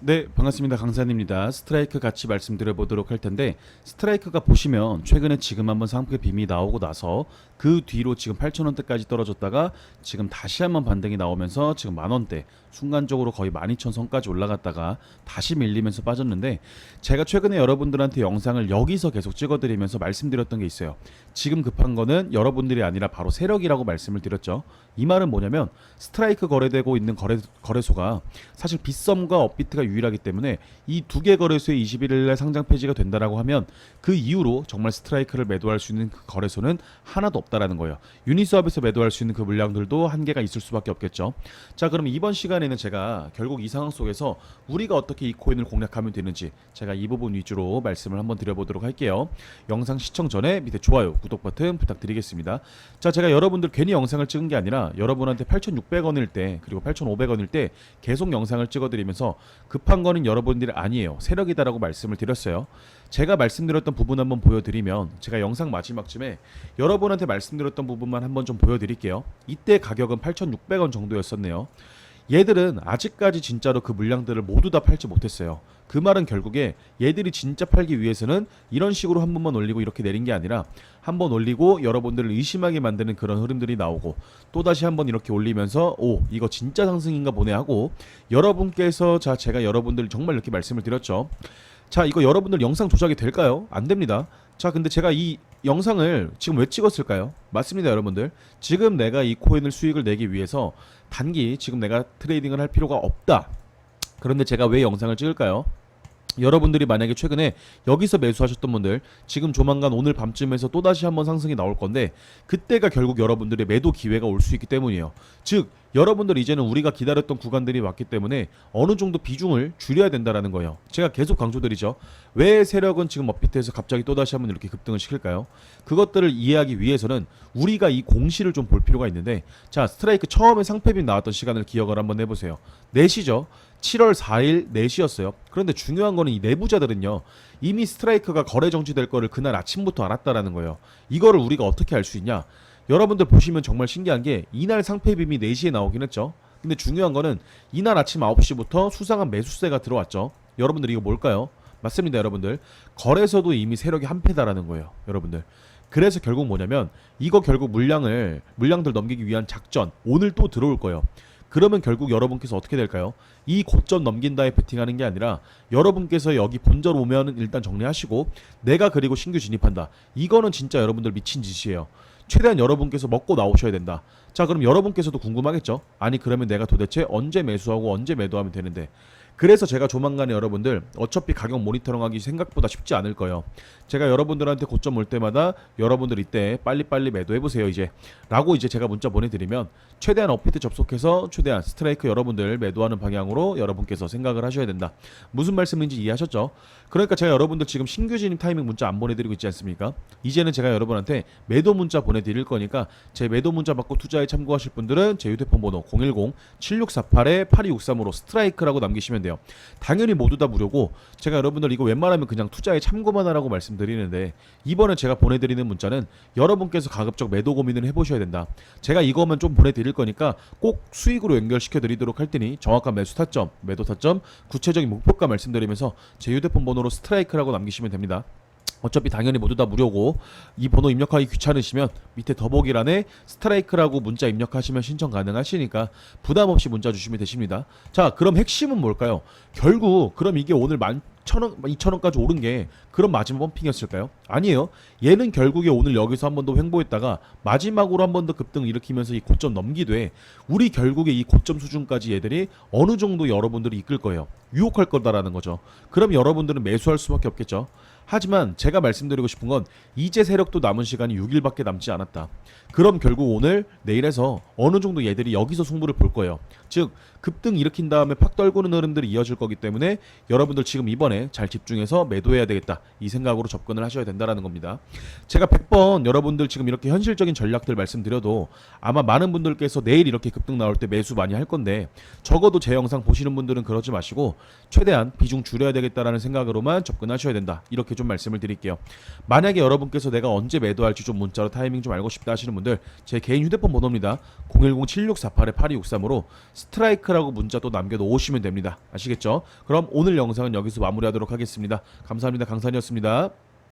네, 반갑습니다. 강산입니다. 스트라이크 같이 말씀드려 보도록 할 텐데 스트라이크가 보시면 최근에 지금 한번 상승 빔이 나오고 나서 그 뒤로 지금 8,000원대까지 떨어졌다가 지금 다시 한번 반등이 나오면서 지금 만 원대 순간적으로 거의 12,000선까지 올라갔다가 다시 밀리면서 빠졌는데 제가 최근에 여러분들한테 영상을 여기서 계속 찍어 드리면서 말씀드렸던 게 있어요. 지금 급한 거는 여러분들이 아니라 바로 세력이라고 말씀을 드렸죠. 이 말은 뭐냐면 스트라이크 거래되고 있는 거래, 거래소가 사실 빗썸과 업비트가 유일하기 때문에 이 두 개 거래소의 21일 날 상장 폐지가 된다라고 하면 그 이후로 정말 스트라이크를 매도할 수 있는 그 거래소는 하나도 없다라는 거예요. 유니스업에서 매도할 수 있는 그 물량들도 한계가 있을 수밖에 없겠죠. 자, 그럼 이번 시간에는 제가 결국 이 상황 속에서 우리가 어떻게 이 코인을 공략하면 되는지 제가 이 부분 위주로 말씀을 한번 드려보도록 할게요. 영상 시청 전에 밑에 좋아요, 구독 버튼 부탁드리겠습니다. 자, 제가 여러분들 괜히 영상을 찍은 게 아니라 여러분한테 8,600원일 때 그리고 8,500원일 때 계속 영상을 찍어드리면서 급한 거는 여러분들이 아니에요. 세력이다라고 말씀을 드렸어요. 제가 말씀드렸던 부분 한번 보여드리면 제가 영상 마지막쯤에 여러분한테 말씀드렸던 부분만 한번 좀 보여드릴게요. 이때 가격은 8,600원 정도였었네요. 얘들은 아직까지 진짜로 그 물량들을 모두 다 팔지 못했어요. 그 말은 결국에 얘들이 진짜 팔기 위해서는 이런 식으로 한 번만 올리고 이렇게 내린 게 아니라 한 번 올리고 여러분들을 의심하게 만드는 그런 흐름들이 나오고 또 다시 한 번 이렇게 올리면서 오 이거 진짜 상승인가 보네 하고 여러분께서 자 제가 여러분들 정말 이렇게 말씀을 드렸죠. 자 이거 여러분들 영상 조작이 될까요? 안 됩니다. 자 근데 제가 이 영상을 지금 왜 찍었을까요? 맞습니다 여러분들 지금 내가 이 코인을 수익을 내기 위해서 단기 지금 내가 트레이딩을 할 필요가 없다 그런데 제가 왜 영상을 찍을까요? 여러분들이 만약에 최근에 여기서 매수하셨던 분들 지금 조만간 오늘 밤쯤에서 또다시 한번 상승이 나올 건데 그때가 결국 여러분들의 매도 기회가 올 수 있기 때문이에요. 즉 여러분들 이제는 우리가 기다렸던 구간들이 왔기 때문에 어느 정도 비중을 줄여야 된다라는 거예요. 제가 계속 강조드리죠. 왜 세력은 지금 업비트에서 갑자기 또다시 한번 이렇게 급등을 시킬까요? 그것들을 이해하기 위해서는 우리가 이 공시를 좀 볼 필요가 있는데 자 스트라이크 처음에 상패빈 나왔던 시간을 기억을 한번 해보세요. 4시죠. 7월 4일 4시였어요. 그런데 중요한 거는 이 내부자들은요. 이미 스트라이크가 거래 정지될 거를 그날 아침부터 알았다라는 거예요. 이거를 우리가 어떻게 알 수 있냐? 여러분들 보시면 정말 신기한 게 이날 상패빔이 4시에 나오긴 했죠. 근데 중요한 거는 이날 아침 9시부터 수상한 매수세가 들어왔죠. 여러분들 이거 뭘까요? 맞습니다, 여러분들. 거래소도 이미 세력이 한패다라는 거예요, 여러분들. 그래서 결국 뭐냐면 이거 결국 물량을 물량들 넘기기 위한 작전 오늘 또 들어올 거예요. 그러면 결국 여러분께서 어떻게 될까요? 이 고점 넘긴다에 베팅하는 게 아니라 여러분께서 여기 본절 오면은 일단 정리하시고 내가 그리고 신규 진입한다. 이거는 진짜 여러분들 미친 짓이에요. 최대한 여러분께서 먹고 나오셔야 된다. 자, 그럼 여러분께서도 궁금하겠죠? 아니, 그러면 내가 도대체 언제 매수하고 언제 매도하면 되는데? 그래서 제가 조만간에 여러분들 어차피 가격 모니터링 하기 생각보다 쉽지 않을 거예요. 제가 여러분들한테 고점 올 때마다 여러분들 이때 빨리빨리 매도해 보세요 이제 라고 이제 제가 문자 보내드리면 최대한 업비트 접속해서 최대한 스트라이크 여러분들 매도하는 방향으로 여러분께서 생각을 하셔야 된다. 무슨 말씀인지 이해하셨죠? 그러니까 제가 여러분들 지금 신규 진입 타이밍 문자 안 보내드리고 있지 않습니까? 이제는 제가 여러분한테 매도 문자 보내드릴 거니까 제 매도 문자 받고 투자에 참고하실 분들은 제 휴대폰 번호 010-7648-8263으로 스트라이크라고 남기시면 돼요. 당연히 모두 다 무료고 제가 여러분들 이거 웬만하면 그냥 투자에 참고만 하라고 말씀드리는데 이번에 제가 보내드리는 문자는 여러분께서 가급적 매도 고민을 해보셔야 된다. 제가 이거만 좀 보내드릴 거니까 꼭 수익으로 연결시켜 드리도록 할 테니 정확한 매수 타점, 매도 타점, 구체적인 목표가 말씀드리면서 제 휴대폰 번호로 스트라이크라고 남기시면 됩니다. 어차피 당연히 모두 다 무료고 이 번호 입력하기 귀찮으시면 밑에 더보기란에 스트라이크라고 문자 입력하시면 신청 가능하시니까 부담 없이 문자 주시면 되십니다. 자, 그럼 핵심은 뭘까요? 결국 그럼 이게 오늘 만 천원, 이천원까지 오른 게 그런 마지막 펌핑이었을까요? 아니에요. 얘는 결국에 오늘 여기서 한 번 더 횡보했다가 마지막으로 한 번 더 급등 일으키면서 이 고점 넘기되 우리 결국에 이 고점 수준까지 얘들이 어느 정도 여러분들이 이끌 거예요. 유혹할 거다라는 거죠. 그럼 여러분들은 매수할 수밖에 없겠죠. 하지만 제가 말씀드리고 싶은 건 이제 세력도 남은 시간이 6일밖에 남지 않았다. 그럼 결국 오늘 내일에서 어느 정도 얘들이 여기서 승부를 볼 거예요. 즉 급등 일으킨 다음에 팍 떨구는 흐름들이 이어질 거기 때문에 여러분들 지금 이번에 잘 집중해서 매도해야 되겠다. 이 생각으로 접근을 하셔야 된다라는 겁니다. 제가 100번 여러분들 지금 이렇게 현실적인 전략들 말씀드려도 아마 많은 분들께서 내일 이렇게 급등 나올 때 매수 많이 할 건데 적어도 제 영상 보시는 분들은 그러지 마시고 최대한 비중 줄여야 되겠다라는 생각으로만 접근하셔야 된다. 이렇게 좀 말씀을 드릴게요. 만약에 여러분께서 내가 언제 매도할지 좀 문자로 타이밍 좀 알고 싶다 하시는 분들 제 개인 휴대폰 번호입니다. 010-7648-8263으로 스트라이크라고 문자 또 남겨놓으시면 됩니다. 아시겠죠? 그럼 오늘 영상은 여기서 마무리 준비하도록 하겠습니다. 감사합니다. 강산이었습니다.